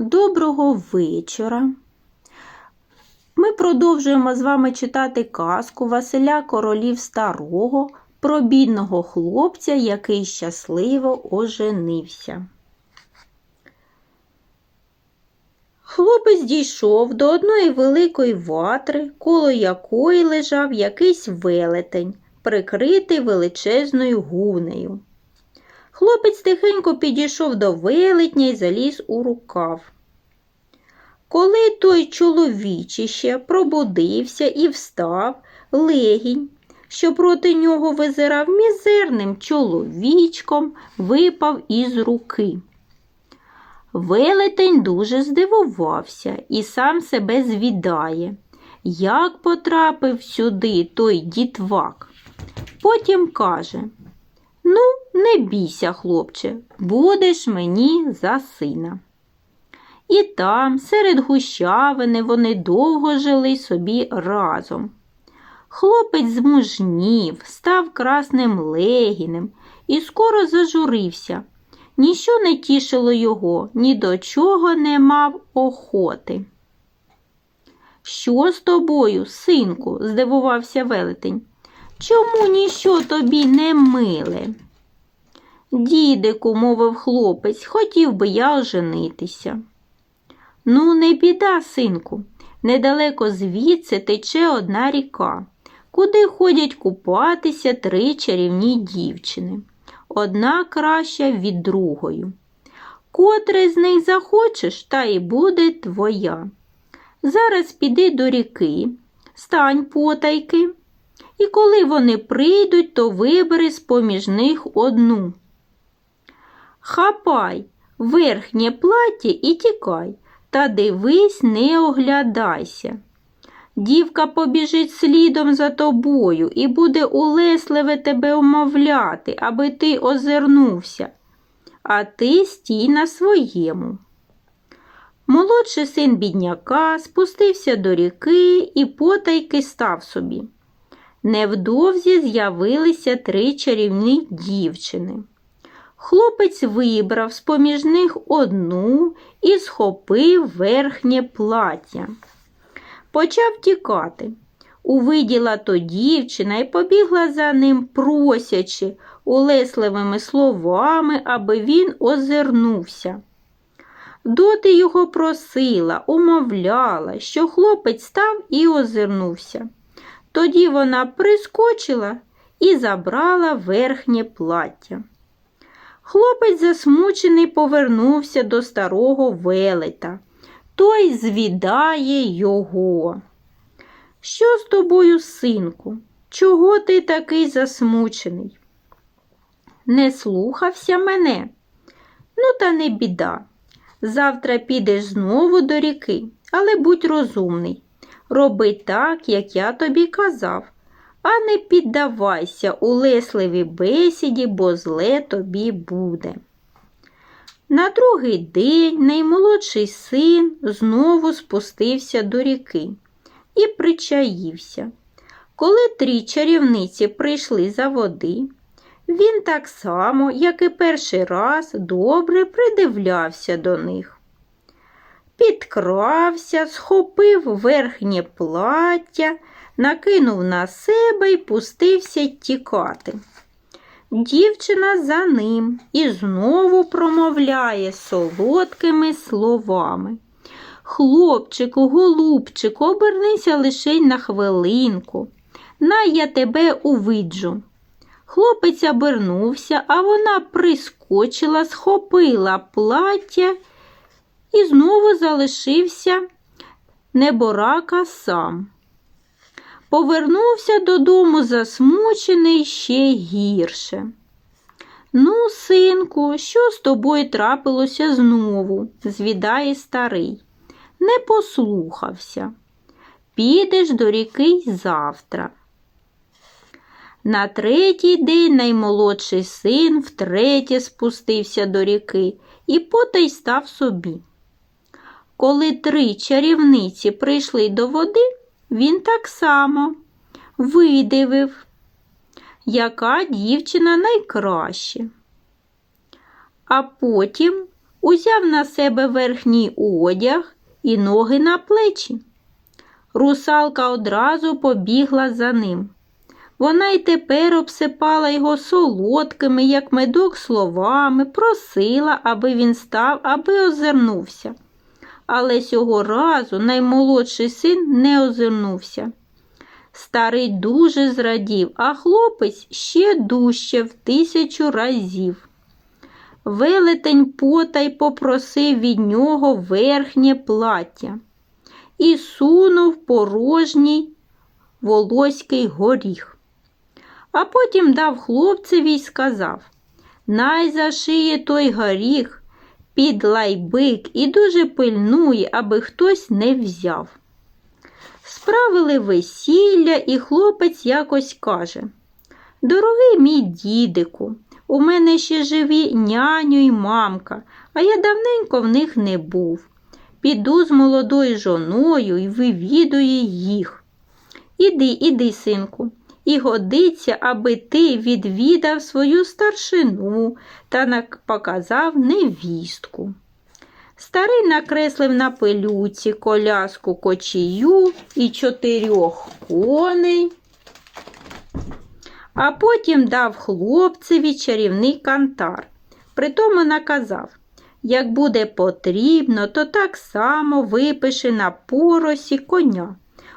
Доброго вечора. Ми продовжуємо з вами читати казку Василя Королів Старого про бідного хлопця, який щасливо оженився. Хлопець дійшов до одної великої ватри, коло якої лежав якийсь велетень, прикритий величезною гунею. Хлопець тихенько підійшов до велетня і заліз у рукав. Коли той чоловічище пробудився і встав, легінь, що проти нього визирав мізерним чоловічком, випав із руки. Велетень дуже здивувався і сам себе звідає, як потрапив сюди той дітвак. Потім каже Ну, не бійся, хлопче, будеш мені за сина. І там, серед гущавини, вони довго жили собі разом. Хлопець змужнів, став красним легінем і скоро зажурився. Ніщо не тішило його, ні до чого не мав охоти. Що з тобою, синку? здивувався велетень. Чому ніщо тобі не миле? Дідику, мовив хлопець, хотів би я оженитися. Ну, не біда, синку. Недалеко звідси тече одна ріка, куди ходять купатися три чарівні дівчини, одна краща від другої. Котре з них захочеш, та й буде твоя. Зараз піди до ріки, стань потайки, і коли вони прийдуть, то вибери з-поміж них одну. Хапай верхнє плаття і тікай, та дивись, не оглядайся. Дівка побіжить слідом за тобою і буде улесливе тебе умовляти, аби ти озирнувся, а ти стій на своєму. Молодший син бідняка спустився до ріки і потайки став собі. Невдовзі з'явилися три чарівні дівчини. Хлопець вибрав з поміж них одну і схопив верхнє плаття. Почав тікати. Увиділа то дівчина і побігла за ним, просячи улесливими словами, аби він озирнувся. Доти його просила, умовляла, що хлопець став і озирнувся. Тоді вона прискочила і забрала верхнє плаття. Хлопець засмучений повернувся до старого велета. Той звідає його. Що з тобою, синку? Чого ти такий засмучений? Не слухався мене? Ну, та не біда. Завтра підеш знову до ріки, але будь розумний. Роби так, як я тобі казав, а не піддавайся улесливій бесіді, бо зле тобі буде. На другий день наймолодший син знову спустився до ріки і причаївся. Коли три чарівниці прийшли за води, він так само, як і перший раз, добре придивлявся до них. Підкрався, схопив верхнє плаття, накинув на себе і пустився тікати. Дівчина за ним і знову промовляє солодкими словами. Хлопчику, голубчику, обернися лише на хвилинку. На я тебе увиджу. Хлопець обернувся, а вона прискочила, схопила плаття і знову залишився неборака сам. Повернувся додому засмучений ще гірше. Ну, синку, що з тобою трапилося знову? звідає старий. Не послухався. Підеш до ріки завтра. На третій день наймолодший син втретє спустився до ріки і потай став собі. Коли три чарівниці прийшли до води, він так само видивив, яка дівчина найкраще. А потім узяв на себе верхній одяг і ноги на плечі. Русалка одразу побігла за ним. Вона й тепер обсипала його солодкими, як медок, словами, просила, аби він став, аби озирнувся. Але цього разу наймолодший син не озирнувся. Старий дуже зрадів, а хлопець ще дужче в тисячу разів. Велетень потай попросив від нього верхнє плаття і сунув порожній волоський горіх. А потім дав хлопцеві й сказав Най зашиє той горіх під лайбик і дуже пильнує, аби хтось не взяв. Справили весілля, і хлопець якось каже Дорогий мій дідику, у мене ще живі няню й мамка, а я давненько в них не був. Піду з молодою жоною і вивідую їх. Іди, іди, синку, і годиться, аби ти відвідав свою старшину та показав невістку. Старий накреслив на пилюці коляску кочію і чотирьох коней, а потім дав хлопцеві чарівний кантар. Притому наказав, як буде потрібно, то так само випиши на поросі коня.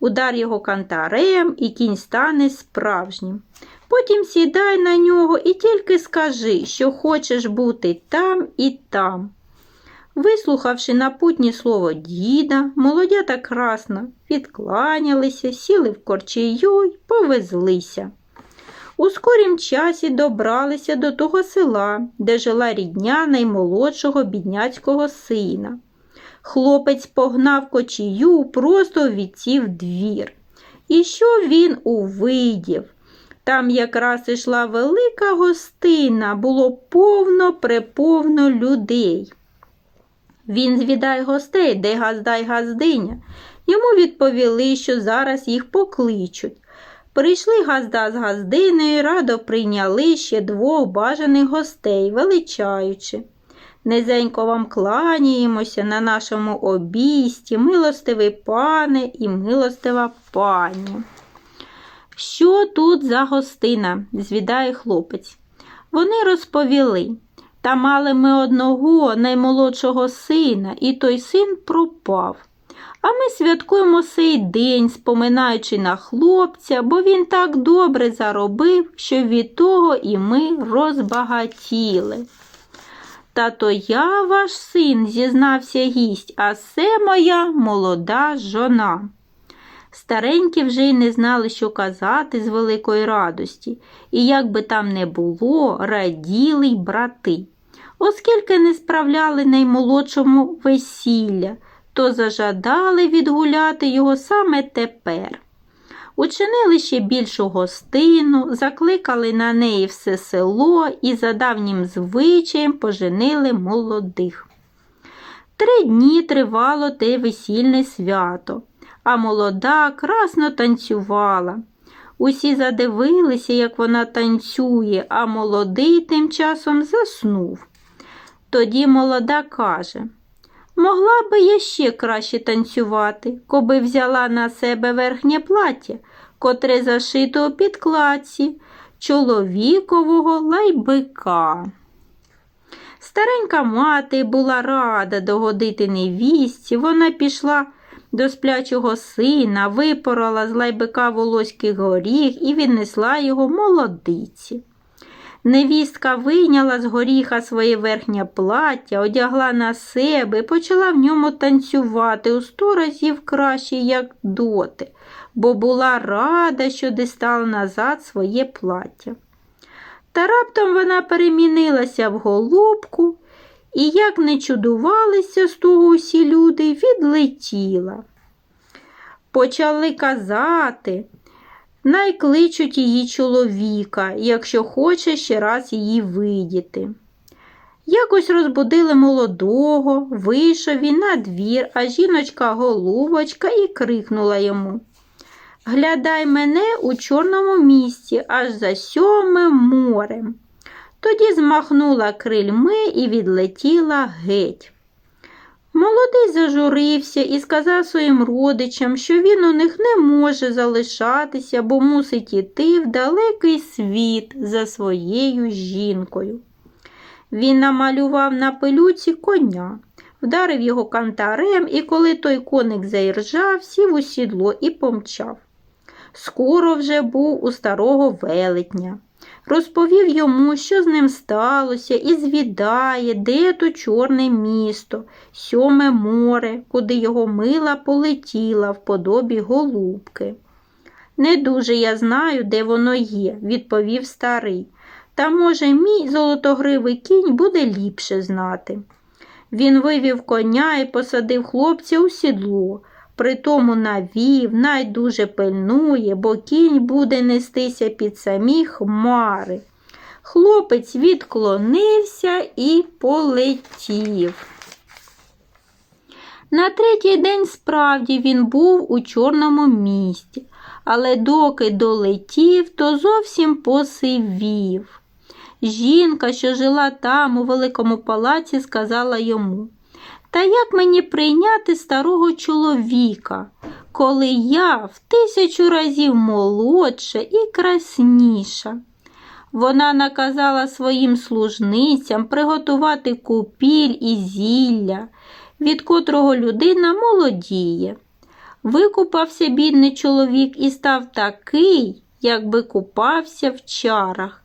Удар його кантарем, і кінь стане справжнім. Потім сідай на нього і тільки скажи, що хочеш бути там і там. Вислухавши напутнє слово діда, молодята красно відкланялися, сіли в корчею й повезлися. У скорім часі добралися до того села, де жила рідня наймолодшого бідняцького сина. Хлопець погнав кочію просто відсів двір. І що він увидів? Там якраз ішла велика гостина, було повно преповно людей. Він звідає гостей, де газдай газдиня. Йому відповіли, що зараз їх покличуть. Прийшли газда з газдиною, радо прийняли ще двох бажаних гостей, величаючи. Низенько вам кланяємося на нашому обійсті, милостивий пане і милостива пані. Що тут за гостина? звідає хлопець. Вони розповіли. Та мали ми одного наймолодшого сина, і той син пропав. А ми святкуємо сей день, споминаючи на хлопця, бо він так добре заробив, що від того і ми розбагатіли. Та то я ваш син, зізнався гість, а це моя молода жона. Старенькі вже й не знали, що казати з великої радості, і як би там не було, раділи й брати. Оскільки не справляли наймолодшому весілля, то зажадали відгуляти його саме тепер. Учинили ще більшу гостину, закликали на неї все село і за давнім звичаєм поженили молодих. Три дні тривало те весільне свято, а молода красно танцювала. Усі задивилися, як вона танцює, а молодий тим часом заснув. Тоді молода каже Могла би я ще краще танцювати, коби взяла на себе верхнє плаття, котре зашито у підкладці чоловікового лайбика. Старенька мати була рада догодити невістці, вона пішла до сплячого сина, випорола з лайбика волоський горіх і віднесла його молодиці. Невістка вийняла з горіха своє верхнє плаття, одягла на себе і почала в ньому танцювати у сто разів краще, як доти, бо була рада, що дістала назад своє плаття. Та раптом вона перемінилася в голубку і, як не чудувалися з того усі люди, відлетіла. Почали казати. Найкличуть її чоловіка, якщо хоче ще раз її видіти. Якось розбудили молодого, вийшов він на двір, а жіночка голубочка і крикнула йому Глядай мене у чорному місці, аж за сьомим морем. Тоді змахнула крильми і відлетіла геть. Молодий зажурився і сказав своїм родичам, що він у них не може залишатися, бо мусить іти в далекий світ за своєю жінкою. Він намалював на пилюці коня, вдарив його кантарем, і коли той коник заіржав, сів у сідло і помчав. Скоро вже був у старого велетня. Розповів йому, що з ним сталося, і звідає, де то чорне місто, сьоме море, куди його мила полетіла в подобі голубки. Не дуже я знаю, де воно є, відповів старий. Та, може, мій золотогривий кінь буде ліпше знати. Він вивів коня і посадив хлопця у сідло. Притому навів, навіть дуже пильнує, бо кінь буде нестися під самі хмари. Хлопець відклонився і полетів. На третій день справді він був у чорному місті, але доки долетів, то зовсім посивів. Жінка, що жила там, у великому палаці, сказала йому Та як мені прийняти старого чоловіка, коли я в тисячу разів молодша і красніша? Вона наказала своїм служницям приготувати купіль і зілля, від котрого людина молодіє. Викупався бідний чоловік і став такий, якби купався в чарах.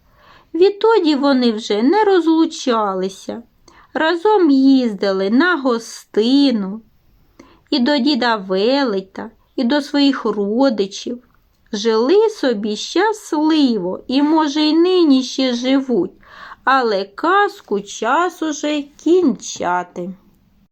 Відтоді вони вже не розлучалися, разом їздили на гостину і до діда Велита, і до своїх родичів. Жили собі щасливо і, може, й нині ще живуть, але казку час уже кінчати.